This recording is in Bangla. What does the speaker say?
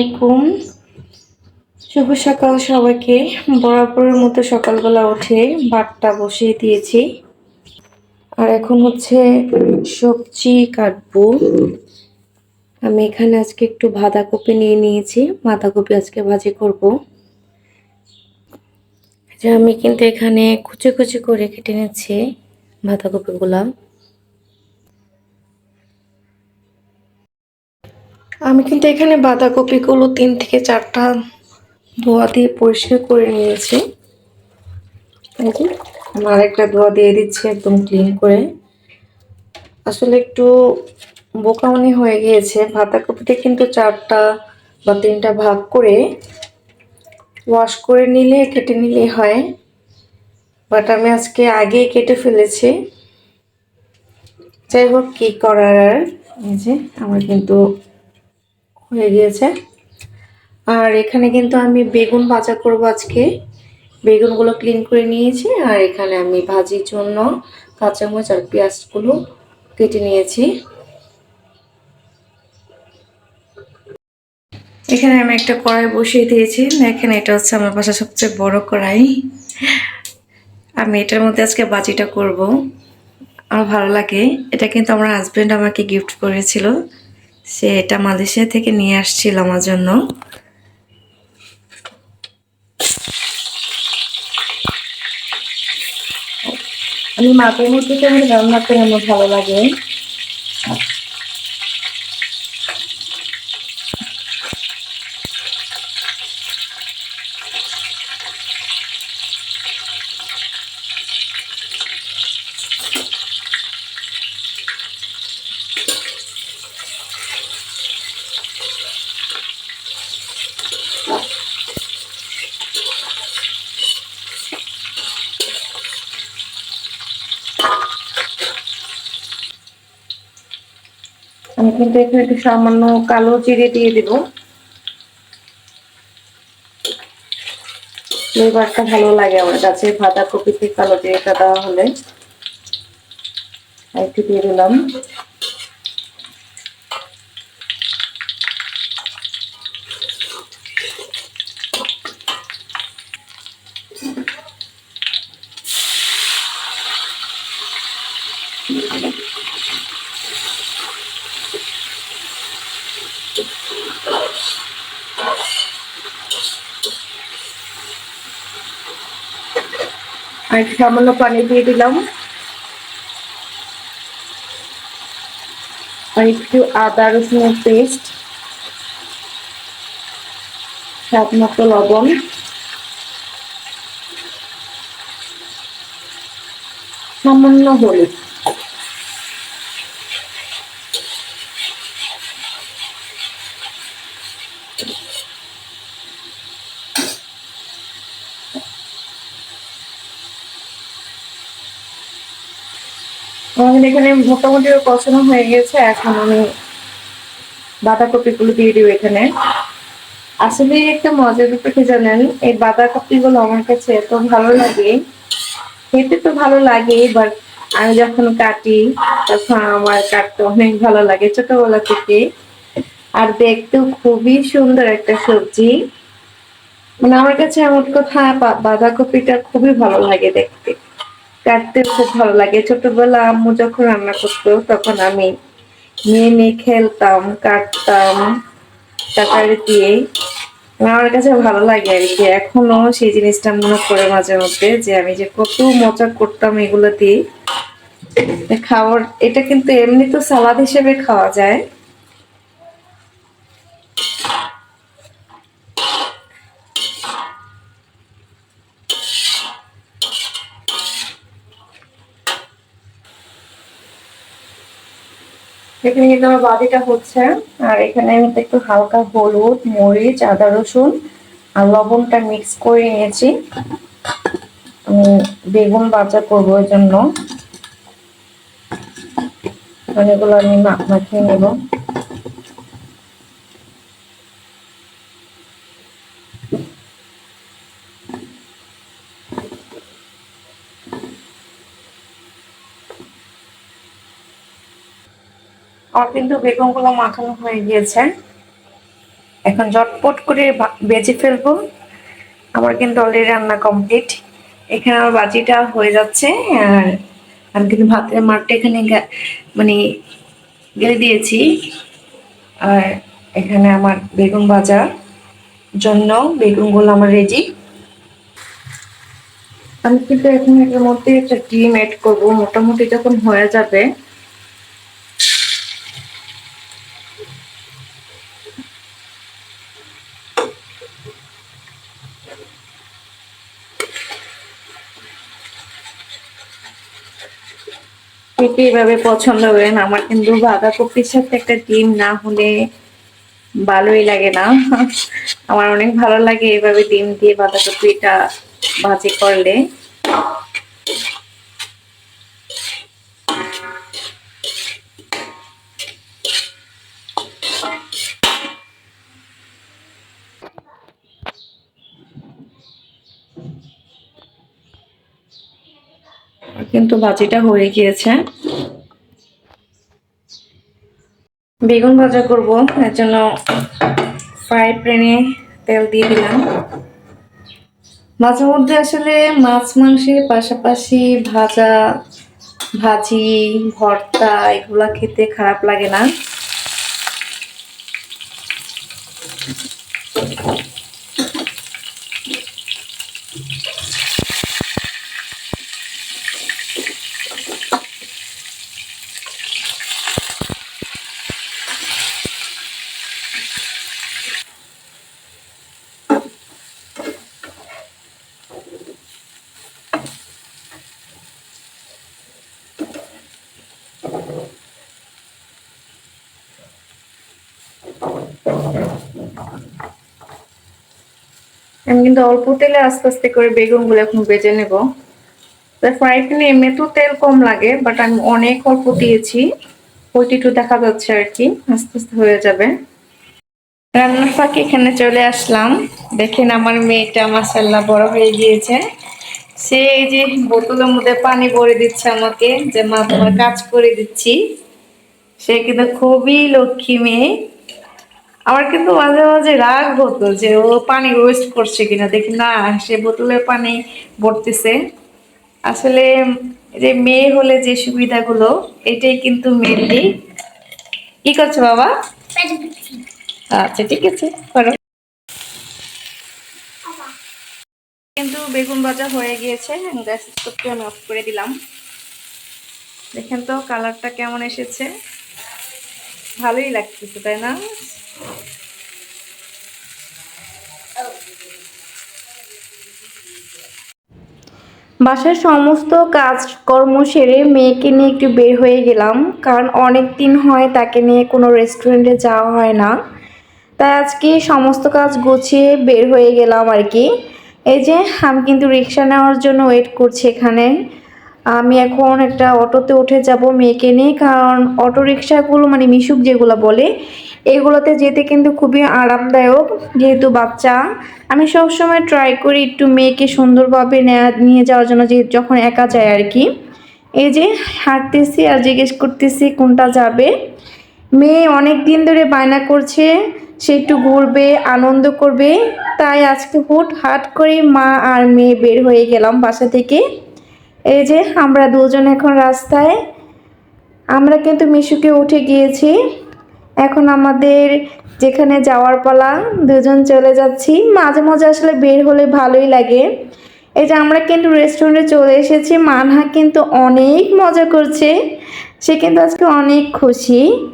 আলাইকুম। শুভ সকাল সবাইকে। বরাবরের মতো সকালবেলা উঠে ভাতটা বসিয়ে দিয়েছি। আর এখন হচ্ছে সবজি কাটবো। আমি এখানে আজকে একটু বাঁধাকপি নিয়ে নিয়েছি। বাঁধাকপি আজকে ভাজি করব। যে আমি কিন্তু এখানে কুচি কুচি করে কেটে নিচ্ছি বাঁধাকপিগুলা। আমি কিন্তু এখানে বাঁধাকপিগুলো তিন থেকে চারটা ধোয়া দিয়ে পরিষ্কার করে নিয়েছি। আরেকটা ধোয়া দিয়ে দিচ্ছি একদম ক্লিন করে। আসলে একটু বোকামনি হয়ে গিয়েছে। বাঁধাকপিতে কিন্তু চারটা বা তিনটা ভাগ করে ওয়াশ করে নিলে, কেটে নিলে হয়। বাট আমি আজকে আগেই কেটে ফেলেছি। যাই হোক, কী করার আর? এই যে, আমার কিন্তু হয়ে গিয়েছে। আর এখানে কিন্তু আমি বেগুন ভাজা করব আজকে। বেগুনগুলো ক্লিন করে নিয়েছি, আর এখানে আমি ভাজির জন্য কাঁচামরিচ আর পেঁয়াজগুলো কেটে নিয়েছি। এখানে আমি একটা কড়াই বসিয়ে দিয়েছি। এখানে এটা হচ্ছে আমার বাসার সবচেয়ে বড় কড়াই। আমি এটার মধ্যে আজকে বাজিটা করব। আমার ভালো লাগে। এটা কিন্তু আমার হাজব্যান্ড আমাকে গিফট করেছিল। সে এটা মালয়েশিয়া থেকে নিয়ে আসছিল আমার জন্য। আমি মাকে মধ্যে কেমন রান্না করে আমার ভালো লাগে। কিন্তু এখানে একটু সামান্য কালো জিরে দিয়ে দিব। ফ্লেভারটা ভালো লাগে আমার কাছে। বাঁধাকপিতে কালো জিরেটা দেওয়া হলে। একটু দিয়ে দিলাম। আর সামান্য পানি দিয়ে দিলাম। আর একটু আদা রসুনের পেস্ট স্বাদ মতো লবণ। সামান্য হলুদ। এখানে মোটামুটি কষানো হয়ে গেছে, এখন আমি বাঁধাকপিগুলো দিয়ে দিব এখানে। আসলে একটা মজার ব্যাপার কি জানেন, এই বাঁধাকপিগুলো আমার কাছে এত ভালো লাগে, খেতে তো ভালো লাগে বাট আমি যখন কাটি তখন আমার কাটতে অনেক ভালো লাগে ছোটবেলা থেকে। আর দেখতেও খুবই সুন্দর একটা সবজি। মানে আমার কাছে এমন কথা বাঁধাকপিটা খুবই ভালো লাগে দেখতে। কাটতে খুব ভালো লাগে। ছোটবেলা আম্মু যখন রান্না করতো, তখন আমি নিয়ে নিয়ে খেলতাম, কাটতাম, টাকারি দিয়ে। আমার কাছে ভালো লাগে আর কি। এখনও সেই জিনিসটা মনে করে মাঝে মধ্যে যে আমি যে কত মজা করতাম এগুলো দিয়ে। খাওয়ার, এটা কিন্তু এমনি তো সালাদ হিসেবে খাওয়া যায়। এখানে কিন্তু আমার বাদিটা হচ্ছে, আর এখানে আমি একটু হালকা হলুদ, মরিচ, আদা, রসুন আর লবণটা মিক্স করে নিয়েছি। আমি বেগুন বাজার করব ওই জন্য অনেকগুলো আমি মাখিয়ে নেব। আমার কিন্তু বেগুনগুলো মাখানো হয়ে গিয়েছে। এখন ঝটপট করে বেজে ফেলব। আমার কিন্তু অলরেডি রান্না কমপ্লিট এখানে আমার বাজিটা হয়ে যাচ্ছে, আর আমি কিন্তু ভাতের মাঠটা এখানে মানে গেলে দিয়েছি। আর এখানে আমার বেগুন ভাজা জন্য বেগুনগুলো আমার রেডি আমি কিন্তু এখন এটার মধ্যে একটা ডিম অ্যাড করব। মোটামুটি যখন হয়ে যাবে খেতে এভাবে পছন্দ করেন? আমার কিন্তু বাঁধাকপির সাথে একটা ডিম না হলে ভালোই লাগে না। আমার অনেক ভালো লাগে এভাবে ডিম দিয়ে বাঁধাকপিটা ভাজি করলে। কিন্তু ভাজিটা হয়ে গিয়েছে। বেগুন ভাজা করব, এর জন্য ফ্রাই প্যানে তেল দিয়ে দিলাম। মাঝে মধ্যে আসলে মাছ মাংসের পাশাপাশি ভাজা, ভাজি, ভর্তা, এগুলা খেতে খারাপ লাগে না। আমি কিন্তু অল্প তেলে আস্তে আস্তে করে বেগুনগুলো এখন বেজে নেব। ফ্রাই প্যানে এমনি তো তেল কম লাগে বাট আমি অনেক অল্প দিয়েছি। একটু দেখা যাচ্ছে আর কি আস্তে আস্তে হয়ে যাবে। রান্নার ফাঁকে এখানে চলে আসলাম। দেখেন আমার মেয়েটা মাসাল্লাহ বড় হয়ে গিয়েছে। সে এই যে বোতলের মধ্যে পানি ভরে দিচ্ছে আমাকে, যে মা তোমার কাজ করে দিচ্ছি। সে কিন্তু খুবই লক্ষ্মী মেয়ে। আমার কিন্তু মাঝে মাঝে রাগ হতো যে ও পানি ওয়েস্ট করছে কিনা। দেখি, না, সে বোতলে পানি ভরতেছে। আসলে যে মেয়ে হলে যে সুবিধাগুলো, এটাই কিন্তু মেনলি কি করছ বাবা? আচ্ছা ঠিক আছে কিন্তু বেগুন ভাজা হয়ে গিয়েছে গ্যাস স্টোভকে আমি অফ করে দিলাম। দেখেন তো কালারটা কেমন এসেছে। ভালোই লাগতেছে, তাই না? বাসার সমস্ত কাজকর্ম সেরে মেয়েকে নিয়ে একটু বের হয়ে গেলাম, কারণ অনেক দিন হয় তাকে নিয়ে কোনো রেস্টুরেন্টে যাওয়া হয় না। তাই আজকে সমস্ত কাজ গুছিয়ে বের হয়ে গেলাম আর কি। এই যে, আমি কিন্তু রিক্সা নেওয়ার জন্য ওয়েট করছি এখানে। আমি এখন একটা অটোতে উঠে যাব মেয়েকে নিয়ে, কারণ অটো রিক্সাগুলো মানে মিশুক যেগুলো বলে, এগুলোতে যেতে কিন্তু খুবই আরামদায়ক। যেহেতু বাচ্চা, আমি সবসময় ট্রাই করি একটু মেয়েকে সুন্দরভাবে নেয়া যাওয়ার জন্য যে যখন একা যায় আর কি। এই যে হাঁটতেছি আর জিজ্ঞেস করতেছি কোনটা যাবে। মেয়ে অনেক দিন ধরে বায়না করছে, সে একটু ঘুরবে, আনন্দ করবে। তাই আজকে হুট হাট করে মা আর মেয়ে বের হয়ে গেলাম বাসা থেকে। এই যে, আমরা দুজন এখন রাস্তায়। আমরা কিন্তু মিশুকে উঠে গিয়েছি। এখন আমাদের যেখানে যাওয়ার পালা, দুজন চলে যাচ্ছি। মাঝে মাঝে আসলে বের হলে ভালোই লাগে। এই যে, আমরা কিন্তু রেস্টুরেন্টে চলে এসেছি। মানহা কিন্তু অনেক মজা করছে। সে কিন্তু আজকে অনেক খুশি।